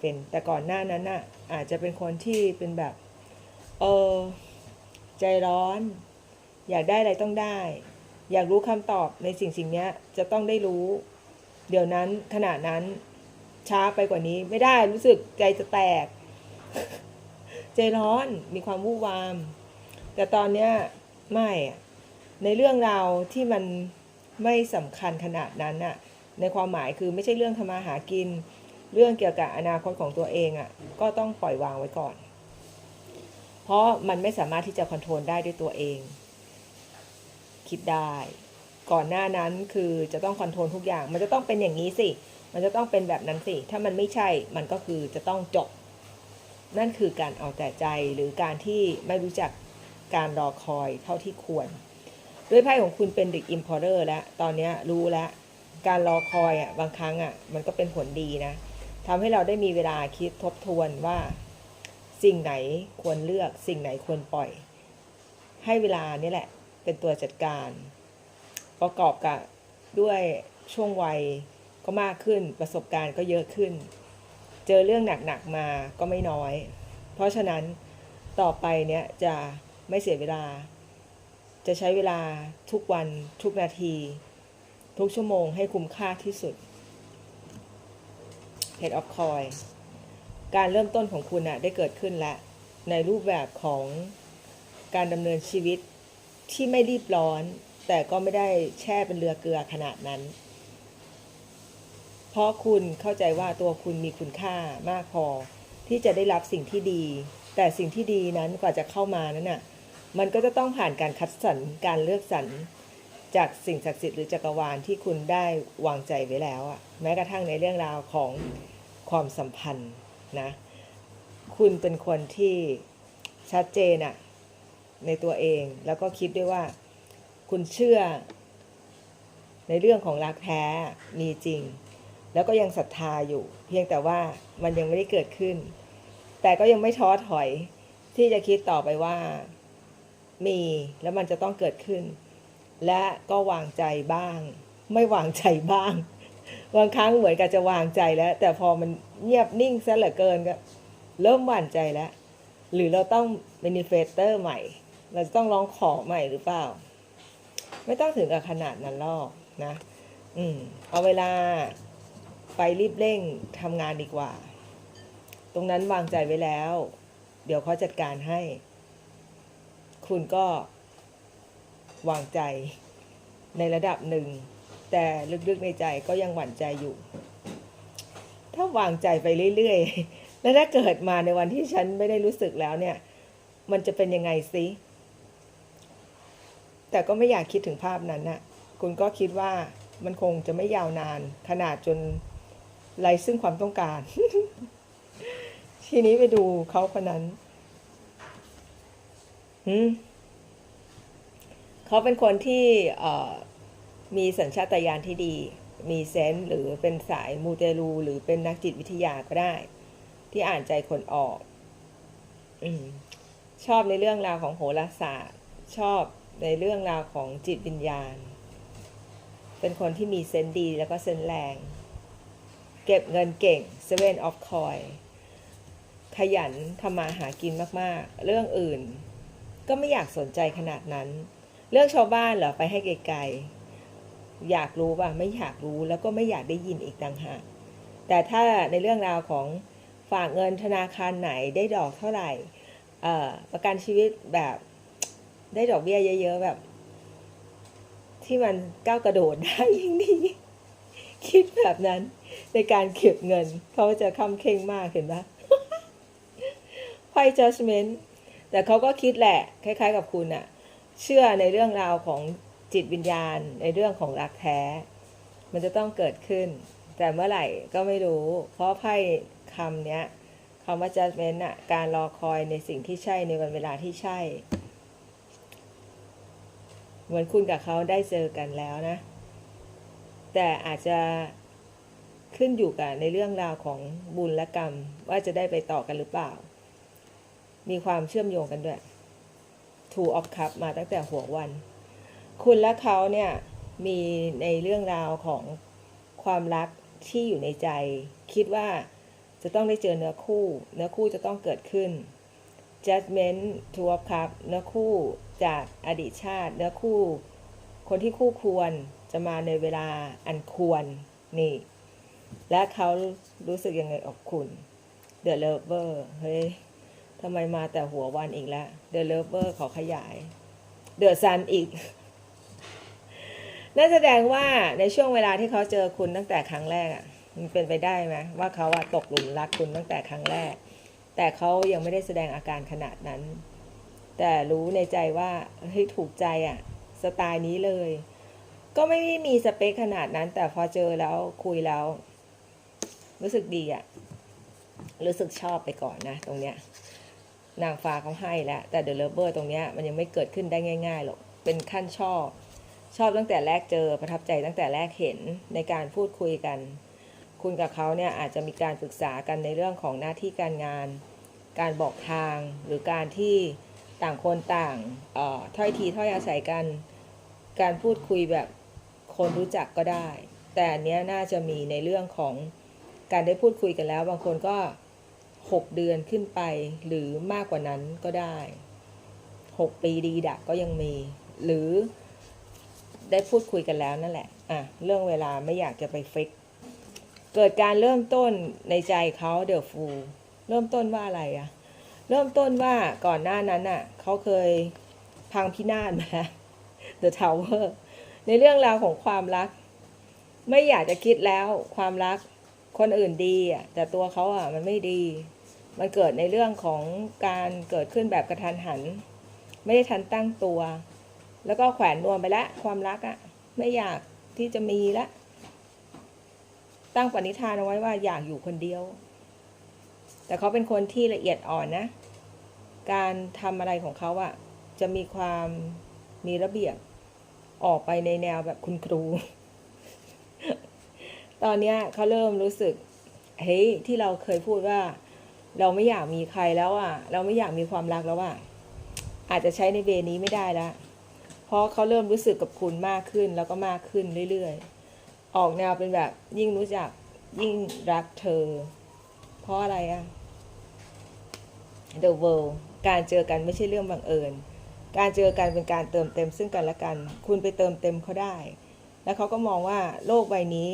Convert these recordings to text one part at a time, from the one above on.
เป็นแต่ก่อนหน้านั้นน่ะอาจจะเป็นคนที่เป็นแบบ เออ ใจร้อน อยากได้อะไรต้องได้ อยากรู้คำตอบในสิ่งสิ่งนี้จะต้องได้รู้ เดี๋ยวนั้นขณะนั้นช้าไปกว่านี้ไม่ได้รู้สึกใจจะแตก ใจร้อนมีความวู่วาม แต่ตอนเนี้ยไม่ในเรื่องราวที่มันไม่สำคัญขนาดนั้นน่ะในความหมายคือไม่ใช่เรื่องทำมาหากิน เรื่องเกี่ยวกับอนาคตของตัวเองอะ่ะก็ต้องปล่อยวางไว้ก่อน เพราะมันไม่สามารถที่จะคอนโทรลได้ด้วยตัวเอง คิดได้ ก่อนหน้านั้นคือจะต้องคอนโทรลทุกอย่าง มันจะต้องเป็นอย่างนี้สิ มันจะต้องเป็นแบบนั้นสิ ถ้ามันไม่ใช่ มันก็คือจะต้องจบ นั่นคือการเอาแต่ใจหรือการที่ไม่รู้จักการรอคอยเท่าที่ควร ด้วยไพ่ของคุณเป็นเด็กอิมพอร์เตอร์แล้ว ตอนนี้รู้แล้ว การรอคอยอะบางครั้งอะมันก็เป็นผลดีนะ ทำให้เราได้มีเวลาคิดทบทวนว่า สิ่งไหนควรเลือก สิ่งไหนควรปล่อย ให้เวลานี่แหละ เป็นตัวจัดการ ประกอบกับด้วยช่วงวัยก็มากขึ้นประสบการณ์ก็เยอะขึ้น เจอเรื่องหนักๆมาก็ไม่น้อย เพราะฉะนั้นต่อไปเนี่ยจะไม่เสียเวลา จะใช้เวลาทุกวันทุกนาที ทุกชั่วโมงให้คุ้มค่าที่สุด Head of Coin การเริ่มต้นของคุณอะได้เกิดขึ้นแล้ว ในรูปแบบของการดำเนินชีวิตที่ไม่รีบร้อน แต่ก็ไม่ได้แช่เป็นเรือเกลือขนาดนั้น เพราะคุณเข้าใจว่าตัวคุณมีคุณค่ามากพอ ที่จะได้รับสิ่งที่ดี แต่สิ่งที่ดีนั้นกว่าจะเข้ามานั้นน่ะมันก็จะต้องผ่านการคัดสรรการเลือกสรร จากสิ่งศักดิ์สิทธิ์หรือจักรวาลที่คุณได้วางใจไว้แล้วอะแม้กระทั่งในเรื่องราวของความสัมพันธ์นะคุณเป็นคนที่ชัดเจนอะในตัวเองแล้วก็คิดด้วยว่าคุณเชื่อ ในเรื่องของรักแท้มีจริง แล้วก็ยังศรัทธาอยู่ เพียงแต่ว่ามันยังไม่ได้เกิดขึ้น แต่ก็ยังไม่ท้อถอยที่จะคิดต่อไปว่า มีแล้วมันจะต้องเกิดขึ้น และก็วางใจบ้าง ไม่วางใจบ้าง บางครั้งเหมือนกับจะวางใจแล้ว แต่พอมันเงียบนิ่งซะเหลือเกินก็ เริ่มหวั่นใจแล้ว หรือเราต้อง manifestor ใหม่ เราจะต้องร้องขอใหม่หรือเปล่า ไม่ต้องถึงกับขนาดนั้นหรอกนะ อืม เอาเวลาไปรีบเร่งทำงานดีกว่า ตรงนั้นวางใจไว้แล้ว เดี๋ยวเขาจัดการให้ คุณก็ วางใจในระดับหนึ่ง แต่ลึกๆในใจก็ยังหวั่นใจอยู่ ถ้าวางใจไปเรื่อยๆ แล้วถ้าเกิดมาในวันที่ฉันไม่ได้รู้สึกแล้วเนี่ย มันจะเป็นยังไงซิแต่ก็ไม่อยากคิดถึงภาพนั้นน่ะคุณก็คิดว่ามันคงจะไม่ยาวนาน ขนาดจนไรซึ่งความต้องการ ทีนี้ไปดูเขาคนนั้น หืม เขาเป็นคนที่มีสัญชาตญาณที่ดี มีเซนส์หรือเป็นสายมูเตลู หรือเป็นนักจิตวิทยาก็ได้ ที่อ่านใจคนออกอชอบในเรื่องราวของโหราศาสตร์ ชอบในเรื่องราวของจิตวิญญาณ เป็นคนที่มีเซนส์ดีแล้วก็เซนส์แรง เก็บเงินเก่ง Seven of Coin ขยันทำมาหากินมากๆ เรื่องอื่น ก็ไม่อยากสนใจขนาดนั้น เรื่องชาวบ้านเหรอไปให้ไกลๆอยากรู้ป่ะไม่อยากรู้แล้วก็ไม่อยากได้ยินอีกต่างหากแต่ถ้าในเรื่องราวของฝากเงินธนาคารไหนได้ดอกเท่าไหร่ประกันชีวิตแบบได้ดอกเบี้ยเยอะ ๆ แบบ ที่มันก้าวกระโดดได้ยิ่งดีคิดแบบนั้นในการเก็บเงิน เขาจะคำเข่งมากเห็นปะไพ่ judgment แต่เขาก็คิดแหละ คล้าย ๆ กับคุณอะ เชื่อในเรื่องราวของจิตวิญญาณ ในเรื่องของรักแท้ มันจะต้องเกิดขึ้น แต่เมื่อไหร่ก็ไม่รู้ เพราะไพ่คำเนี้ยคำว่า judgment อะการรอคอยในสิ่งที่ใช่ในวันเวลาที่ใช่ เหมือนคุณกับเขาได้เจอกันแล้วนะ แต่อาจจะขึ้นอยู่กับในเรื่องราวของบุญและกรรม ว่าจะได้ไปต่อกันหรือเปล่า มีความเชื่อมโยงกันด้วย Two of Cup มาตั้งแต่หัววัน คุณและเขาเนี่ยมีในเรื่องราวของความรักที่อยู่ในใจ คิดว่าจะต้องได้เจอเนื้อคู่ เนื้อคู่จะต้องเกิดขึ้น judgment Two of cup เนื้อคู่จากอดีตชาติ เนื้อคู่ คนที่คู่ควรจะมาในเวลาอันควรนี่ และเขารู้สึกยังไงออกคุณ The Lover เฮ้ย ทำไมมาแต่หัววันอีกแล้ว The Lover ขอขยาย The Sun อีกนั่นแสดงว่าในช่วงเวลาที่เขาเจอคุณตั้งแต่ครั้งแรกอะมันเป็นไปได้ไหมว่าเขาอะตกหลุมรักคุณตั้งแต่ครั้งแรก แต่เขายังไม่ได้แสดงอาการขนาดนั้น แต่รู้ในใจว่าเฮ้ยถูกใจอะ่ะสไตล์นี้เลย ก็ไม่ได้มีสเปคขนาดนั้น แต่พอเจอแล้วคุยแล้ว รู้สึกดีอะ่ะรู้สึกชอบไปก่อนนะตรงเนี้ย นางฟ้าเขาให้แล้ว แต่เดอะเลเวอร์ตรงเนี้ยมันยังไม่เกิดขึ้นได้ง่ายๆหรอก เป็นขั้นชอบ ชอบตั้งแต่แรกเจอประทับใจตั้งแต่แรกเห็นในการพูดคุยกัน คุณกับเขาเนี่ยอาจจะมีการปรึกษากันในเรื่องของหน้าที่การงาน การบอกทางหรือการที่ต่างคนต่างเอ่อถ้อยทีถ้อยอาศัยกัน การพูดคุยแบบคนรู้จักก็ได้ แต่อันเนี้ยน่าจะมีในเรื่องของการได้พูดคุยกันแล้ว บางคนก็ 6 เดือนขึ้นไปหรือมากกว่านั้นก็ได้ 6 ปีดีดักก็ยังมี หรือได้พูดคุยกันแล้วนั่นแหละอะเรื่องเวลาไม่อยากจะไปฟิก เกิดการเริ่มต้นในใจเขาเดอะฟูเริ่มต้นว่าอะไรอะเริ่มต้นว่าก่อนหน้านั้นอะเขาเคยพังพินาศมาแล้ว The Tower ในเรื่องราวของความรัก ไม่อยากจะคิดแล้วความรักคนอื่นดีอะแต่ตัวเขาอะมันไม่ดี มันเกิดในเรื่องของการเกิดขึ้นแบบกระทันหัน ไม่ได้ทันตั้งตัว แล้วก็แขวนนวมไปล้วความรักอะไม่อยากที่จะมีละ ตั้งปณิธานเอาไว้ว่าอยากอยู่คนเดียว แต่เขาเป็นคนที่ละเอียดอ่อนนะ การทำอะไรของเขาอะจะมีความมีระเบียบออกไปในแนวแบบคุณครู ตอนเนี้ยเขาเริ่มรู้สึก เฮ้ย ที่เราเคยพูดว่า เราไม่อยากมีใครแล้วอะ เราไม่อยากมีความรักแล้วอะ อาจจะใช้ในเวนี้ไม่ได้แล้วเพราะเขาเริ่มรู้สึกกับคุณมากขึ้นแล้วก็มากขึ้นเรื่อยๆ ออกแนวเป็นแบบยิ่งรู้จักยิ่งรักเธอ เพราะอะไรอะ The world การเจอกันไม่ใช่เรื่องบังเอิญ การเจอกันเป็นการเติมเต็มซึ่งกันและกัน คุณไปเติมเต็มเขาได้ แล้วเขาก็มองว่าโลกใบนี้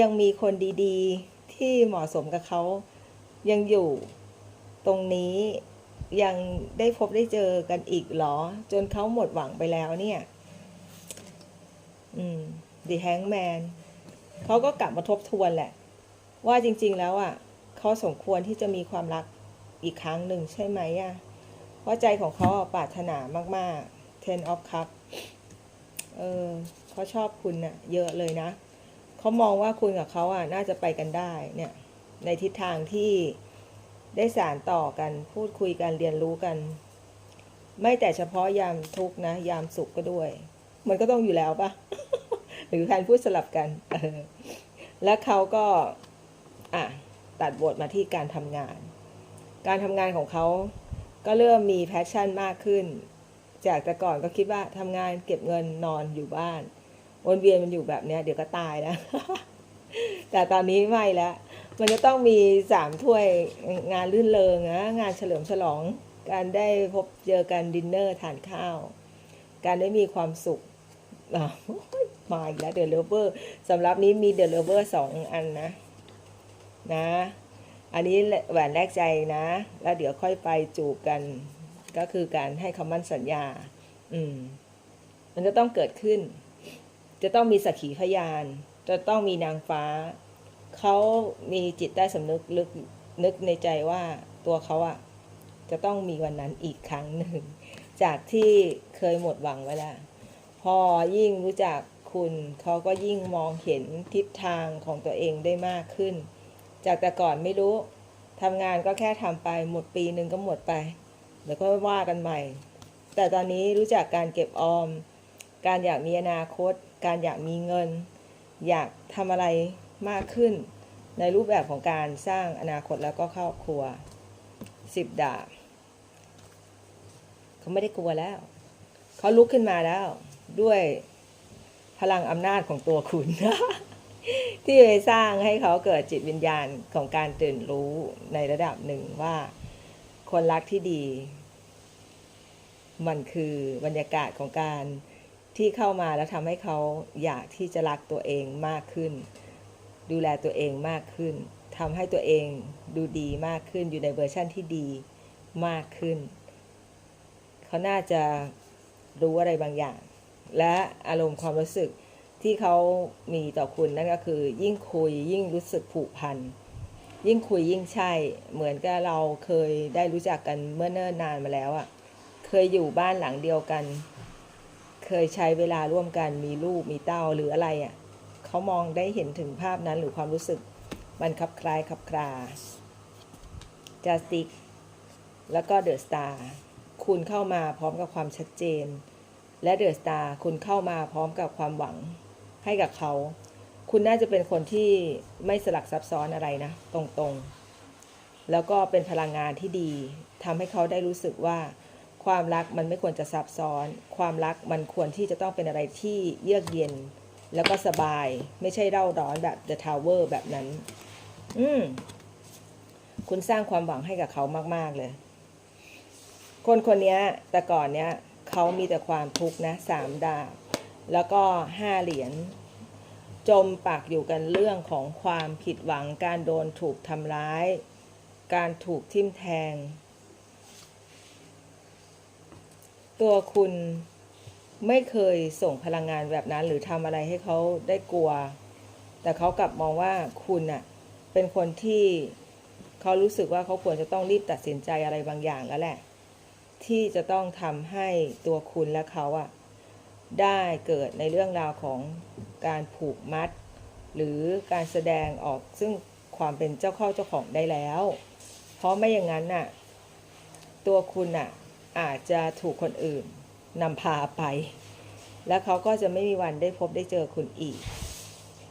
ยังมีคนดีๆ ที่เหมาะสมกับเขา ยังอยู่ตรงนี้ยังได้พบได้เจอกันอีกเหรอ จนเขาหมดหวังไปแล้วเนี่ย อืม The Hangman เขาก็กลับมาทบทวนแหละ ว่าจริง ๆ แล้วอะเขาสมควรที่จะมีความรักอีกครั้งหนึ่งใช่ไหมอะเพราะใจของเขาปรารถนามากๆ Ten of Cup เออเขาชอบคุณน่ะ เยอะเลยนะเขามองว่าคุณกับเขาอะ น่าจะไปกันได้เนี่ย ในทิศทางที่ได้สารต่อกัน พูดคุยกันเรียนรู้กัน ไม่แต่เฉพาะยามทุกนะ ยามสุขก็ด้วย มันก็ต้องอยู่แล้วปะหรือการพูดสลับกันและเขาก็อะตัดบทมาที่การทำงาน การทำงานของเขาก็เริ่มมีแพชชั่นมากขึ้น จากแต่ก่อนก็คิดว่าทำงานเก็บเงินนอนอยู่บ้านวนเวียนมันอยู่แบบเนี้ย เดี๋ยวก็ตายนะ แต่ตอนนี้ไม่แล้ว มันจะต้องมีสามถ้วยงานลื่นเริงนะงานเฉลิมฉลอง การได้พบเจอกันดินเนอร์ทานข้าว การได้มีความสุขมาอีกแล้วเดอะเลเวอร์สำหรับนี้มีเดอะเลเวอร์สองอันนะนะ อันนี้แหวนแรกใจนะ แล้วเดี๋ยวค่อยไปจูบกัน ก็คือการให้คำมั่นสัญญา อืม มันจะต้องเกิดขึ้น จะต้องมีสักขีพยาน จะต้องมีนางฟ้า เขามีจิตใต้สำนึกลึกนึกในใจว่าตัวเขาอะจะต้องมีวันนั้นอีกครั้งหนึ่ง จากที่เคยหมดหวังไว้ล้วพอยิ่งรู้จักคุณเขาก็ยิ่งมองเห็นทิศทางของตัวเองได้มากขึ้น จากแต่ก่อนไม่รู้ทำงานก็แค่ทำไปหมดปีหนึ่งก็หมดไปเดี๋ยวก็ว่ากันใหม่ แต่ตอนนี้รู้จักการเก็บออม การอยากมีอนาคต การอยากมีเงิน อยากทำอะไร มากขึ้น ในรูปแบบของการสร้างอนาคตแล้วก็ครอบครัวสิบดาบเขาไม่ได้กลัวแล้ว เขาลุกขึ้นมาแล้ว ด้วยพลังอำนาจของตัวคุณที่ไปสร้างให้เขาเกิดจิตวิญญาณของการตื่นรู้ในระดับหนึ่งว่า คนรักที่ดี มันคือบรรยากาศของการที่เข้ามาแล้วทำให้เขาอยากที่จะรักตัวเองมากขึ้น ดูแลตัวเองมากขึ้นทำให้ตัวเองดูดีมากขึ้นอยู่ในเวอร์ชั่นที่ดีมากขึ้น เขาน่าจะรู้อะไรบางอย่าง และอารมณ์ความรู้สึกที่เขามีต่อคุณนั่นก็คือ ยิ่งคุยยิ่งรู้สึกผูกพันยิ่งคุยยิ่งใช่ เหมือนกับเราเคยได้รู้จักกันเมื่อเนิ่นนานมาแล้วอะ่ะ เคยอยู่บ้านหลังเดียวกัน เคยใช้เวลาร่วมกันมีลูกมีเต้าหรืออะไรอะ่ะ เขามองได้เห็นถึงภาพนั้น หรือความรู้สึกมันคลับคลายคลับคลาจาสติกแล้วก็เดอะสตาร์คุณเข้ามาพร้อมกับความชัดเจน และเดอะสตาร์คุณเข้ามาพร้อมกับความหวังให้กับเขา คุณน่าจะเป็นคนที่ไม่สลักซับซ้อนอะไรนะ ตรงๆ แล้วก็เป็นพลังงานที่ดีทำให้เขาได้รู้สึกว่า ความรักมันไม่ควรจะซับซ้อน ความรักมันควรที่จะต้องเป็นอะไรที่เยือกเย็น แล้วก็สบายไม่ใช่เร่าร้อนแบบ The Tower แบบนั้น อืม คุณสร้างความหวังให้กับเขามาก ๆ เลย คนคนนี้แต่ก่อนเนี้ยเขามีแต่ความทุกข์นะสามดาบ แล้วก็ห้าเหรียญจมปักอยู่กันเรื่องของความผิดหวังการโดนถูกทำร้าย การถูกทิ่มแทง ตัวคุณ ไม่เคยส่งพลังงานแบบนั้น หรือทำอะไรให้เขาได้กลัว แต่เขากลับมองว่าคุณน่ะเป็นคนที่เขารู้สึกว่าเขาควรจะต้องรีบตัดสินใจอะไรบางอย่างแล้วแหละ ที่จะต้องทำให้ตัวคุณและเขาอะได้เกิดในเรื่องราวของการผูกมัด หรือการแสดงออกซึ่งความเป็นเจ้าเข้าเจ้าของได้แล้ว เพราะไม่อย่างนั้นน่ะ ตัวคุณน่ะอาจจะถูกคนอื่น นำพาไป แล้วเขาก็จะไม่มีวันได้พบได้เจอคุณอีก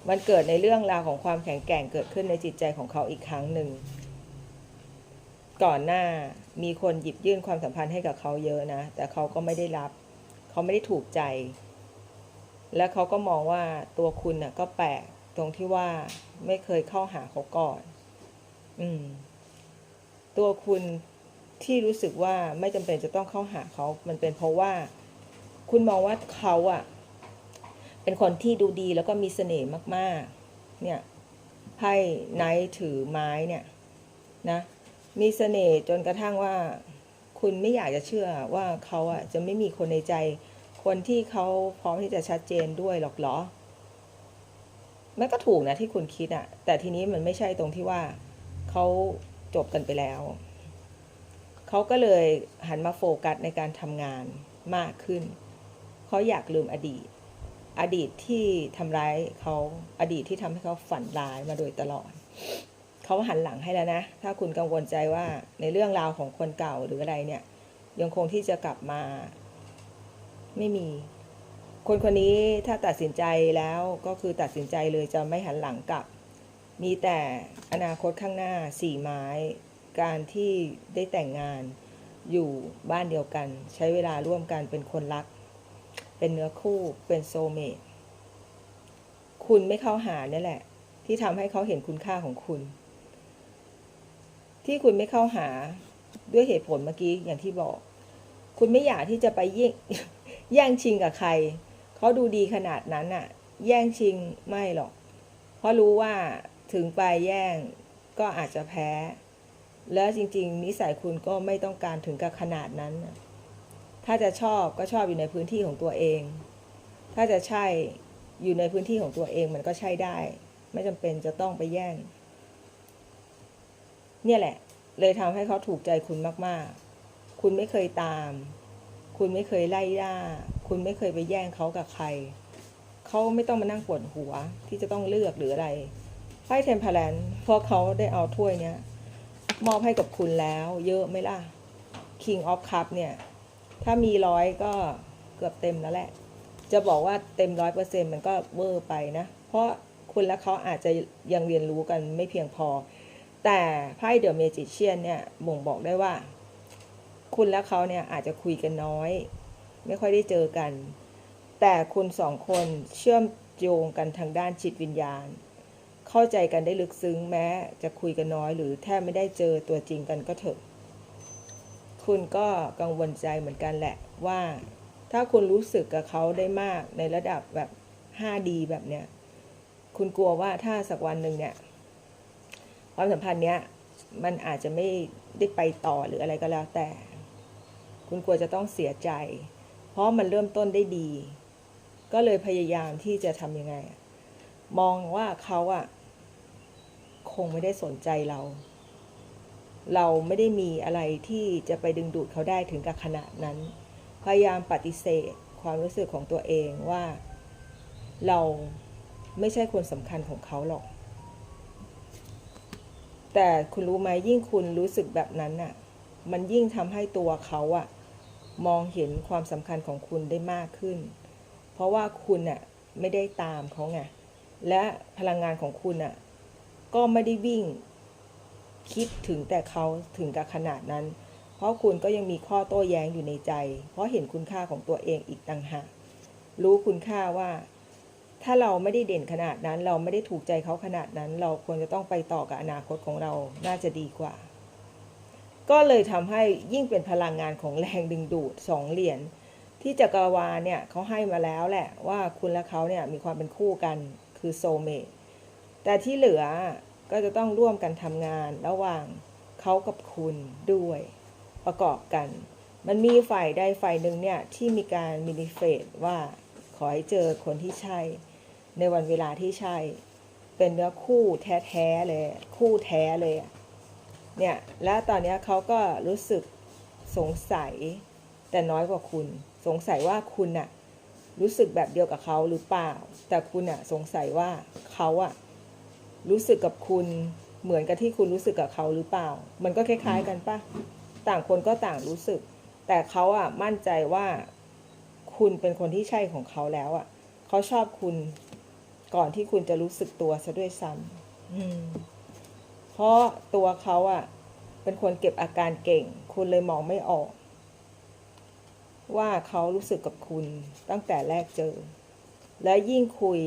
มันเกิดในเรื่องราวของความแข็งแกร่งเกิดขึ้นในจิตใจของเขาอีกครั้งหนึ่ง ก่อนหน้ามีคนหยิบยื่นความสัมพันธ์ให้กับเขาเยอะนะ แต่เขาก็ไม่ได้รับ เขาไม่ได้ถูกใจ และเขาก็มองว่าตัวคุณน่ะก็แปลกตรงที่ว่าไม่เคยเข้าหาเขาก่อน อืม ตัวคุณ ที่รู้สึกว่าไม่จำเป็นจะต้องเข้าหาเขา มันเป็นเพราะว่าคุณมองว่าเขาอะเป็นคนที่ดูดีแล้วก็มีเสน่ห์มากๆ เนี่ยไพ่ไนท์ถือไม้เนี่ยนะ มีเสน่ห์จนกระทั่งว่า คุณไม่อยากจะเชื่อว่าเขาอะจะไม่มีคนในใจ คนที่เขาพร้อมที่จะชัดเจนด้วยหรอกหรอมันก็ถูกนะที่คุณคิดอะแต่ทีนี้มันไม่ใช่ตรงที่ว่าเขาจบกันไปแล้ว เขาก็เลยหันมาโฟกัสในการทำงานมากขึ้น เขาอยากลืมอดีต อดีตที่ทำร้ายเขาอดีตที่ทำให้เขาฝันร้ายมาโดยตลอด เขาหันหลังให้แล้วนะ ถ้าคุณกังวลใจว่าในเรื่องราวของคนเก่าหรืออะไรเนี่ย ยังคงที่จะกลับมา ไม่มี คนคนนี้ถ้าตัดสินใจแล้วก็คือตัดสินใจเลยจะไม่หันหลังกลับ มีแต่อนาคตข้างหน้าสี่ไม้ การที่ได้แต่งงานอยู่บ้านเดียวกัน ใช้เวลาร่วมกันเป็นคนรัก เป็นเนื้อคู่เป็นโซเมตคุณไม่เข้าหาเนี่ยแหละ ที่ทำให้เขาเห็นคุณค่าของคุณ ที่คุณไม่เข้าหาด้วยเหตุผลเมื่อกี้อย่างที่บอก คุณไม่อยากที่จะไปแย่งแย่งชิงกับใคร เขาดูดีขนาดนั้นอะแย่งชิงไม่หรอก เพราะรู้ว่าถึงไปแย่งก็อาจจะแพ้ แล้วจริง ๆ นิสัยคุณก็ไม่ต้องการถึงกับขนาดนั้น ถ้าจะชอบก็ชอบอยู่ในพื้นที่ของตัวเอง ถ้าจะใช่อยู่ในพื้นที่ของตัวเองมันก็ใช่ได้ ไม่จำเป็นจะต้องไปแย่ง เนี่ยแหละ เลยทำให้เขาถูกใจคุณมากๆ คุณไม่เคยตาม คุณไม่เคยไล่ล่า คุณไม่เคยไปแย่งเขากับใคร เขาไม่ต้องมานั่งปวดหัวที่จะต้องเลือกหรืออะไรไพ่เทมเพลนเพราะเขาได้เอาถ้วยเนี้ย มอบให้กับคุณแล้ว เยอะไหมล่ะ King of Cup เนี่ย ถ้ามีร้อยก็เกือบเต็มแล้วแหละ จะบอกว่าเต็มร้อยเปอร์เซ็นมันก็เวอร์ไปนะ เพราะคุณและเขาอาจจะยังเรียนรู้กันไม่เพียงพอ แต่ไพ่เดอะเมจิเชียนเนี่ยบ่งบอกได้ว่า คุณและเขาเนี่ยอาจจะคุยกันน้อย ไม่ค่อยได้เจอกัน แต่คุณสองคนเชื่อมโยงกันทางด้านจิตวิญญาณ เข้าใจกันได้ลึกซึ้งแม้จะคุยกันน้อย หรือแทบไม่ได้เจอตัวจริงกันก็เถอะ คุณก็กังวลใจเหมือนกันแหละว่า ถ้าคุณรู้สึกกับเขาได้มากในระดับแบบ 5D แบบเนี้ย คุณกลัวว่าถ้าสักวันหนึ่งเนี่ยความสัมพันธ์เนี้ยมันอาจจะไม่ได้ไปต่อหรืออะไรก็แล้วแต่ คุณกลัวจะต้องเสียใจ เพราะมันเริ่มต้นได้ดี ก็เลยพยายามที่จะทำยังไง มองว่าเขาอะ คงไม่ได้สนใจเรา เราไม่ได้มีอะไรที่จะไปดึงดูดเขาได้ถึงกับขนาดนั้น พยายามปฏิเสธความรู้สึกของตัวเองว่า เราไม่ใช่คนสำคัญของเขาหรอก แต่คุณรู้ไหมยิ่งคุณรู้สึกแบบนั้นน่ะ มันยิ่งทำให้ตัวเขาอะมองเห็นความสำคัญของคุณได้มากขึ้น เพราะว่าคุณอะไม่ได้ตามเขาไงและพลังงานของคุณอะ ก็ไม่ได้วิ่ง คิดถึงแต่เขาถึงกับขนาดนั้น เพราะคุณก็ยังมีข้อโต้แย้งอยู่ในใจ เพราะเห็นคุณค่าของตัวเองอีกต่างหากรู้คุณค่าว่า ถ้าเราไม่ได้เด่นขนาดนั้น เราไม่ได้ถูกใจเขาขนาดนั้น เราควรจะต้องไปต่อกับอนาคตของเราน่าจะดีกว่า ก็เลยทำให้ยิ่งเป็นพลังงานของแรงดึงดูดสองเหรียญที่จักรวาลเนี่ยเขาให้มาแล้วแหละว่าคุณและเขาเนี่ยมีความเป็นคู่กันคือโซเมต แต่ที่เหลือก็จะต้องร่วมกันทำงานระหว่างเขากับคุณด้วยประกอบกัน มันมีฝ่ายใดฝ่ายหนึ่งเนี่ย ที่มีการมินิเฟตว่าขอให้เจอคนที่ใช่ ในวันเวลาที่ใช่ เป็นเนื้อคู่แท้ๆเลย คู่แท้เลยเนี่ย และตอนนี้เขาก็รู้สึกสงสัย แต่น้อยกว่าคุณ สงสัยว่าคุณน่ะ รู้สึกแบบเดียวกับเขาหรือเปล่า แต่คุณน่ะ สงสัยว่าเขาอะ รู้สึกกับคุณเหมือนกับที่คุณรู้สึกกับเขาหรือเปล่า มันก็คล้าย ๆ กันปะต่างคนก็ต่างรู้สึก แต่เขาอะมั่นใจว่าคุณเป็นคนที่ใช่ของเขาแล้วอะเขาชอบคุณก่อนที่คุณจะรู้สึกตัวซะด้วยซ้ำเพราะตัวเขาอะเป็นคนเก็บอาการเก่ง คุณเลยมองไม่ออก ว่าเขารู้สึกกับคุณตั้งแต่แรกเจอ และยิ่งคุย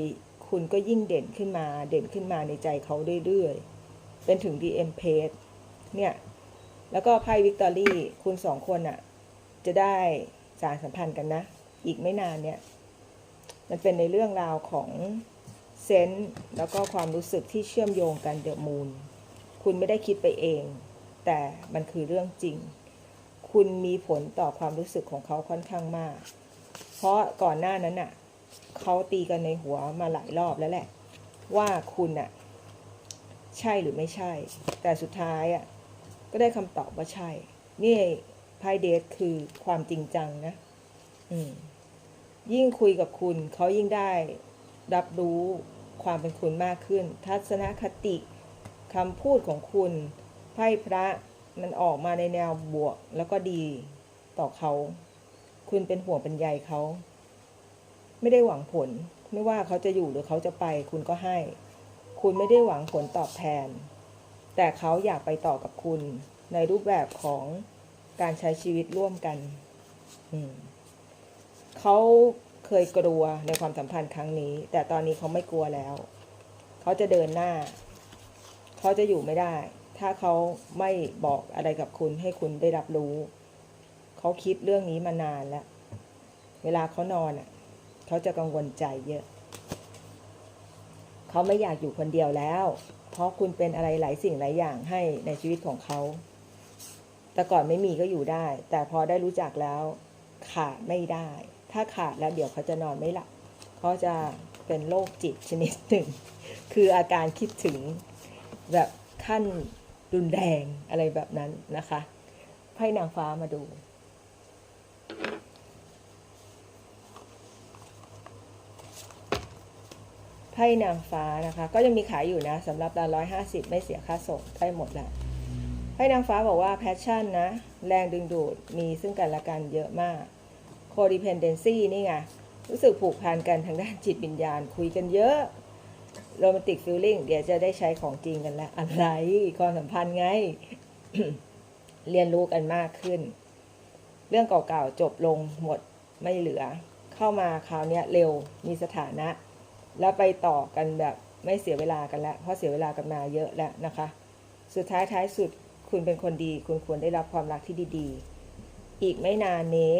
คุณก็ยิ่งเด่นขึ้นมาเด่นขึ้นมาในใจเขาเรื่อยๆ เป็นถึง DM p a g e เนี่ย แล้วก็ไพ่วิกตอรี่คุณสองคนอะจะได้สารสัมพันธ์กันนะ อีกไม่นานเนี่ย มันเป็นในเรื่องราวของเซนส์แล้วก็ความรู้สึกที่เชื่อมโยงกันเดอะมูนคุณไม่ได้คิดไปเอง แต่มันคือเรื่องจริง คุณมีผลต่อความรู้สึกของเขาค่อนข้างมาก เพราะก่อนหน้านั้นน่ะ เขาตีกันในหัวมาหลายรอบแล้วแหละ ว่าคุณน่ะใช่หรือไม่ใช่ แต่สุดท้ายอะก็ได้คำตอบว่าใช่ นี่ไพ่เดทคือความจริงจังนะ อืมยิ่งคุยกับคุณเขายิ่งได้รับรู้ความเป็นคุณมากขึ้น ทัศนคติคำพูดของคุณไพ่พระมันออกมาในแนวบวกแล้วก็ดีต่อเขา คุณเป็นห่วงเป็นใยเขา ไม่ได้หวังผล ไม่ว่าเขาจะอยู่หรือเขาจะไป คุณก็ให้ คุณไม่ได้หวังผลตอบแทน แต่เขาอยากไปต่อกับคุณ ในรูปแบบของการใช้ชีวิตร่วมกันเขาเคยกลัวในความสัมพันธ์ครั้งนี้ แต่ตอนนี้เขาไม่กลัวแล้ว เขาจะเดินหน้า เขาจะอยู่ไม่ได้ ถ้าเขาไม่บอกอะไรกับคุณให้คุณได้รับรู้ เขาคิดเรื่องนี้มานานแล้ว เวลาเขานอนอะ เขาจะกังวลใจเยอะ เขาไม่อยากอยู่คนเดียวแล้ว เพราะคุณเป็นอะไรหลายสิ่งหลายอย่างให้ในชีวิตของเขา แต่ก่อนไม่มีก็อยู่ได้ แต่พอได้รู้จักแล้ว ขาดไม่ได้ ถ้าขาดแล้วเดี๋ยวเขาจะนอนไม่หลับ เขาจะเป็นโรคจิตชนิดหนึ่ง คืออาการคิดถึงแบบขั้นรุนแรงอะไรแบบนั้นนะคะไพ่นางฟ้ามาดู ไพ่นางฟ้านะคะ ก็ยังมีขายอยู่นะสำหรับละร้อยห้าสิบไม่เสียค่าส่งได้หมดแล้วไพ่นางฟ้าบอกว่าแพชชั่นนะ แรงดึงดูดมีซึ่งกันและกันเยอะมาก codependency นี่ไง รู้สึกผูกพันกันทางด้านจิตวิญญาณคุยกันเยอะโรแมนติกฟิลลิ่งเดี๋ยวจะได้ใช้ของจริงกันแล้วอะไรความสัมพันธ์ไง เรียนรู้กันมากขึ้น เรื่องเก่าๆจบลงหมดไม่เหลือ เข้ามาคราวนี้เร็วมีสถานะ แล้วไปต่อกันแบบไม่เสียเวลากันแล้วเพราะเสียเวลากันมาเยอะแล้วนะคะ สุดท้ายท้ายสุดคุณเป็นคนดี คุณควรได้รับความรักที่ดีๆ อีกไม่นานนี้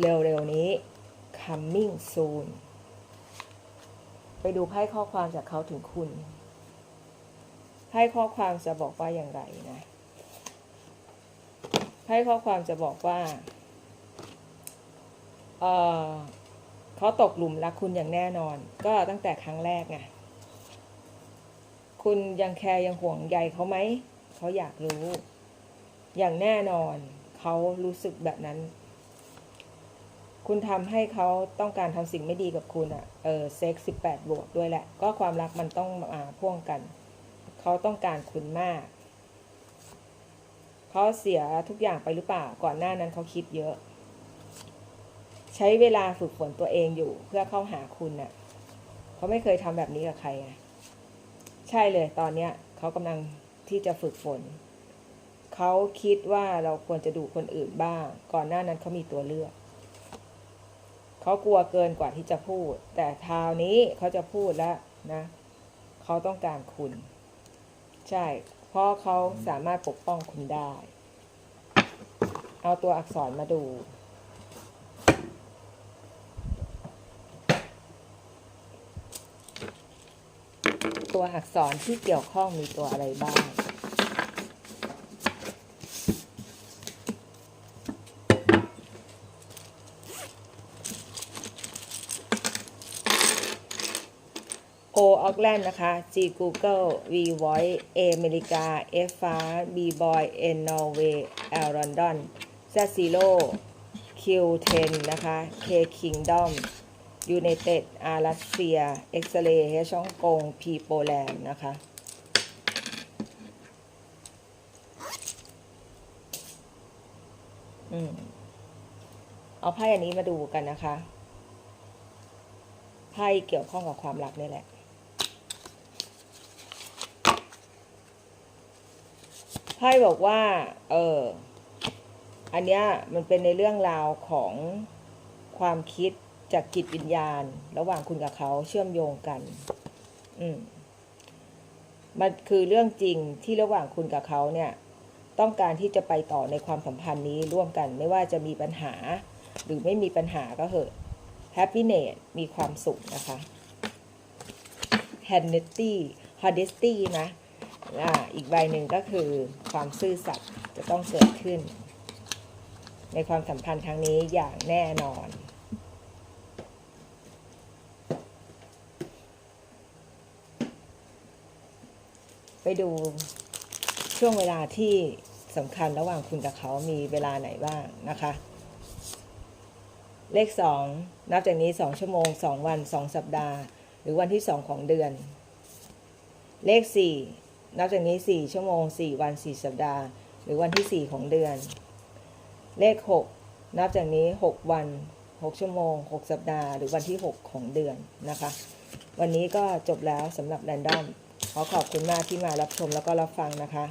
เร็วๆนี้ coming soon ไปดูไพ่ข้อความจากเขาถึงคุณไพ่ข้อความจะบอกว่าอย่างไรนะไพ่ข้อความจะบอกว่าเอ่อ เขาตกหลุมรักคุณอย่างแน่นอน ก็ตั้งแต่ครั้งแรกไงคุณยังแคร์ยังห่วงใยเขาไหมเขาอยากรู้ อย่างแน่นอน เขารู้สึกแบบนั้น คุณทำให้เขาต้องการทำสิ่งไม่ดีกับคุณอะ่ะเออเซ็กสิบแปดบวกด้วยแหละ ก็ความรักมันต้องมาพ่วงกัน เขาต้องการคุณมาก เขาเสียทุกอย่างไปหรือเปล่า ก่อนหน้านั้นเขาคิดเยอะ ใช้เวลาฝึกฝนตัวเองอยู่เพื่อเข้าหาคุณน่ะเขาไม่เคยทำแบบนี้กับใครไงใช่เลยตอนเนี้ยเขากำลังที่จะฝึกฝน เขาคิดว่าเราควรจะดูคนอื่นบ้าง ก่อนหน้านั้นเขามีตัวเลือก เขากลัวเกินกว่าที่จะพูด แต่คราวนี้เขาจะพูดแล้วนะ เขาต้องการคุณ ใช่ เพราะเขาสามารถปกป้องคุณได้ เอาตัวอักษรมาดู ตัวอักษรที่เกี่ยวข้องมีตัวอะไรบ้าง O ออกแลนด์นะคะ G Google V Voice A อเมริกา F ฟ้า B Boy N Norway L London Z Zero Q 10 นะคะ K Kingdom United R รัสเซีย X Ray H ฮ่องกง P โปแลนด์นะคะ อืม เอาไพ่อันนี้มาดูกันนะคะ ไพ่เกี่ยวข้องกับความรักนี่แหละ ไพ่บอกว่า เออ อันเนี้ยมันเป็นในเรื่องราวของความคิด จากจิตวิญญาณ ระหว่างคุณกับเขาเชื่อมโยงกัน อืมมันคือเรื่องจริงที่ระหว่างคุณกับเขาเนี่ย ต้องการที่จะไปต่อในความสัมพันธ์นี้ร่วมกัน ไม่ว่าจะมีปัญหา หรือไม่มีปัญหาก็เหอะ happiness มีความสุขนะคะ honesty honesty นะอ่าอีกใบหนึ่งก็คือความซื่อสัตย์จะต้องเกิดขึ้น ในความสัมพันธ์ครั้งนี้อย่างแน่นอน ดูช่วงเวลาที่สำคัญระหว่างคุณกับเขามีเวลาไหนบ้างนะคะ เลขสองนับจากนี้สองชั่วโมงสองวันสองสัปดาห์ หรือวันที่สองของเดือน เลขสี่นับจากนี้สี่ชั่วโมงสี่วันสี่สัปดาห์ หรือวันที่สี่ของเดือน เลขหกนับจากนี้หกวันหกชั่วโมงหกสัปดาห์ หรือวันที่หกของเดือนนะคะ วันนี้ก็จบแล้วสำหรับแรนดอม ขอขอบคุณมากที่มารับชมแล้วก็รับฟังนะคะ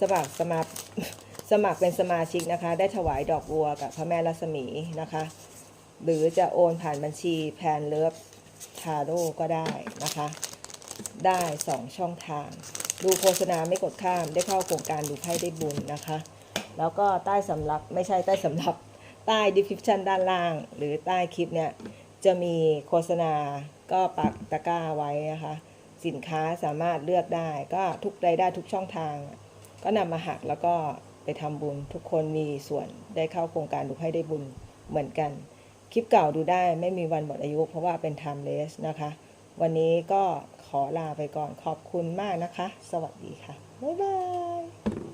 สมัครสมัครสมัครเป็นสมาชิกนะคะ ได้ถวายดอกบัวกับพระแม่รัศมีนะคะ หรือจะโอนผ่านบัญชีแพนเลิฟทาโร่ก็ได้นะคะ ได้2ช่องทาง ดูโฆษณาไม่กดข้ามได้เข้าโครงการดูไพ่ได้บุญนะคะ แล้วก็ใต้สำรับไม่ใช่ใต้สำรับใต้ description ด้านล่าง หรือใต้คลิปเนี่ยจะมีโฆษณาก็ปักตะกร้าไว้นะคะ สินค้าสามารถเลือกได้ ก็ทุกรายได้ทุกช่องทาง ก็นำมาหักแล้วก็ไปทำบุญ ทุกคนมีส่วนได้เข้าโครงการดูให้ได้บุญเหมือนกัน คลิปเก่าดูได้ไม่มีวันหมดอายุ เพราะว่าเป็น timeless นะคะ วันนี้ก็ขอลาไปก่อนขอบคุณมากนะคะ สวัสดีค่ะ บ๊ายบาย